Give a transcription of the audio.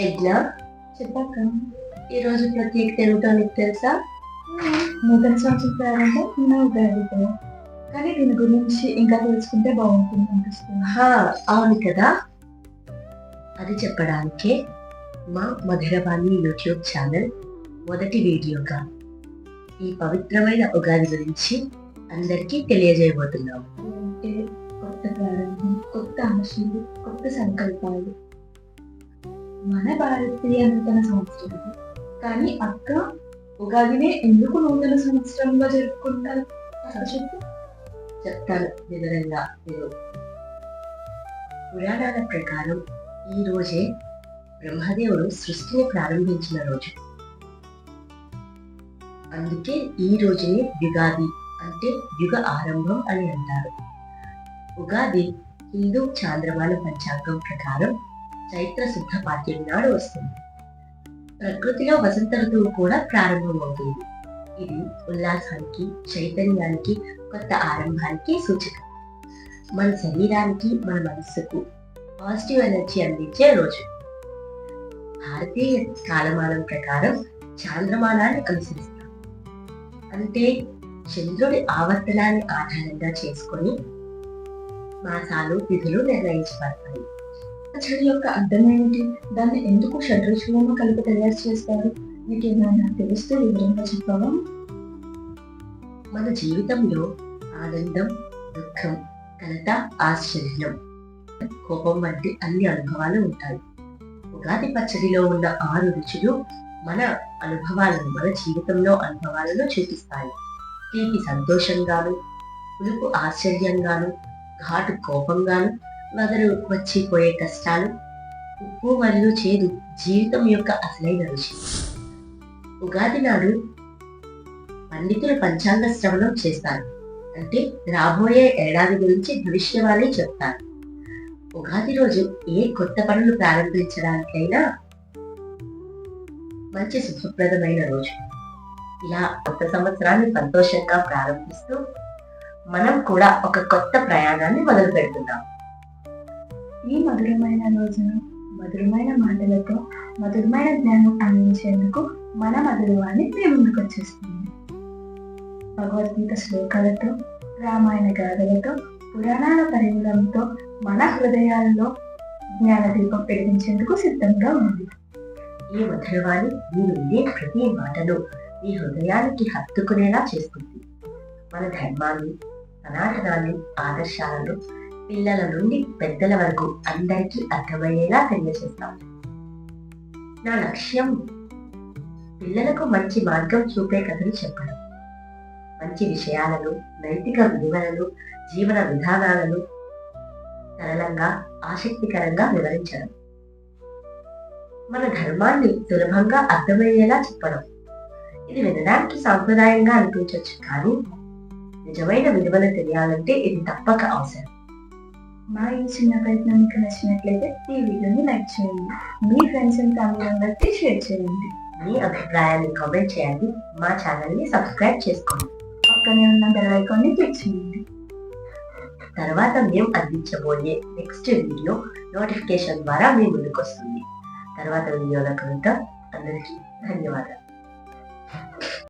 యజ్ఞ చెప్పాక ఈరోజు ప్రత్యేక తెలుగుతో నీకు తెలుసా? నూతన సంవత్సరం ప్రారంభం నా ఉగాదితో కానీ దీని గురించి ఇంకా తెలుసుకుంటే బాగుంటుంది అనిపిస్తుంది. అవును కదా. అది చెప్పడానికే మా మధురవాణి యూట్యూబ్ ఛానల్ మొదటి వీడియోగా ఈ పవిత్రమైన ఉగాది గురించి అందరికీ తెలియజేయబోతున్నాము. కొత్త కొత్త సంకల్పాలు మన భారతీయ నూతన సంవత్సరం కానీ అక్క ఉగాదినే ఎందుకు నూతన సంవత్సరంగా జరుపుకుంటారు అసలు చెప్పు చెప్తారు వివరంగా నేను పురాణాల ప్రకారం ఈ రోజే బ్రహ్మదేవుడు సృష్టిని ప్రారంభించిన రోజు అందుకే ఈ రోజునే యుగాది అంటే యుగ ఆరంభం అని అంటారు ఉగాది హిందూ చాంద్రమాన పంచాంగం ప్రకారం చైత్ర శుద్ధ పాఠ్యం నాడు వస్తుంది. ప్రకృతిలో వసంత ఋతువు కూడా ప్రారంభమవుతుంది. ఇది ఉల్లాసానికి చైతన్యానికి కొత్త ఆరంభానికి సూచిక. మన శరీరానికి మన మనస్సుకు పాజిటివ్ ఎనర్జీ అందించే రోజు. భారతీయ కాలమానం ప్రకారం చాంద్రమానాన్ని అనుసరిస్తాం. అంటే చంద్రుడి ఆవర్తనాన్ని ఆధారంగా చేసుకొని మాసాలు తిథులు నిర్ణయించబడతాయి. పచ్చడి యొక్క అర్థం ఏమిటి? దాన్ని ఎందుకు షడ్రుచులను కలిపి తయారు చేస్తారు? మీకు ఏమైనా తెలిస్తే వివరంగా చెప్పవా? మన జీవితంలో ఆనందం దుఃఖం కలత ఆశ్చర్యం కోపం వంటి అన్ని అనుభవాలు ఉంటాయి. ఉగాది పచ్చడిలో ఉన్న ఆరు రుచులు మన అనుభవాలను మన జీవితంలో అనుభవాలను చూపిస్తాయి. తీపి సంతోషంగాను పులుపు ఆశ్చర్యంగాను ఘాటు కోపంగాను వగరు వచ్చిపోయే కష్టాలు ఉప్పు మరియు చేదు జీవితం యొక్క అసలైన రుచి ఉగాది నాడు పండితులు పంచాంగ శ్రవణం చేస్తారు. అంటే రాబోయే ఏడాది గురించి భవిష్యవాణి చెప్తారు. ఉగాది రోజు ఏ కొత్త పనులు ప్రారంభించడానికైనా మంచి శుభప్రదమైన రోజు. ఇలా కొత్త సంవత్సరాన్ని సంతోషంగా ప్రారంభిస్తూ మనం కూడా ఒక కొత్త ప్రయాణాన్ని మొదలు పెడుతున్నాం. ఈ మధురమైన రోజున మధురమైన మాటలతో మధురమైన జ్ఞానం అందించేందుకు మన మధురవాణి మీ ముందుకు వచ్చేస్తుంది. భగవద్గీత శ్లోకాలతో రామాయణ గాథలతో పురాణాల పరిమళంతో మన హృదయాల్లో జ్ఞానదీపం పెరిగించేందుకు సిద్ధంగా ఉంది. ఈ మధురవాణి మీరు వినే ప్రతి మాటను మీ హృదయానికి హత్తుకునేలా చేస్తుంది. మన ధర్మాన్ని సనాతనాన్ని ఆదర్శాలను పిల్లల నుండి పెద్దల వరకు అందరికీ అర్థమయ్యేలా తెలియజేస్తాం. నా లక్ష్యం పిల్లలకు మంచి మార్గం చూపే కథలు చెప్పడం. మంచి విషయాలను నైతిక విలువలను జీవన విధానాలను సరళంగా ఆసక్తికరంగా వివరించడం. మన ధర్మాన్ని సులభంగా అర్థమయ్యేలా చెప్పడం. ఇది వినడానికి సాంప్రదాయంగా అనిపించవచ్చు కానీ నిజమైన విలువలు తెలియాలంటే ఇది తప్పక అవసరం. మా ఈ చిన్న ప్రయత్నం మీకు నచ్చినట్లయితే ఈ వీడియోని లైక్ చేయండి. మీ ఫ్రెండ్స్ అండ్ ఫ్యామిలీ మెంబర్స్కి షేర్ చేయండి. మీ అభిప్రాయాన్ని కామెంట్ చేయండి. మా ఛానల్ని సబ్స్క్రైబ్ చేసుకోండి. పక్కనే ఉన్న బెల్ ఐకాన్ని క్లిక్ చేయండి. తర్వాత మేము అందించబోయే నెక్స్ట్ వీడియో నోటిఫికేషన్ ద్వారా మీ ముందుకు వస్తుంది. తర్వాత వీడియోలో కనుక అందరికీ ధన్యవాదాలు.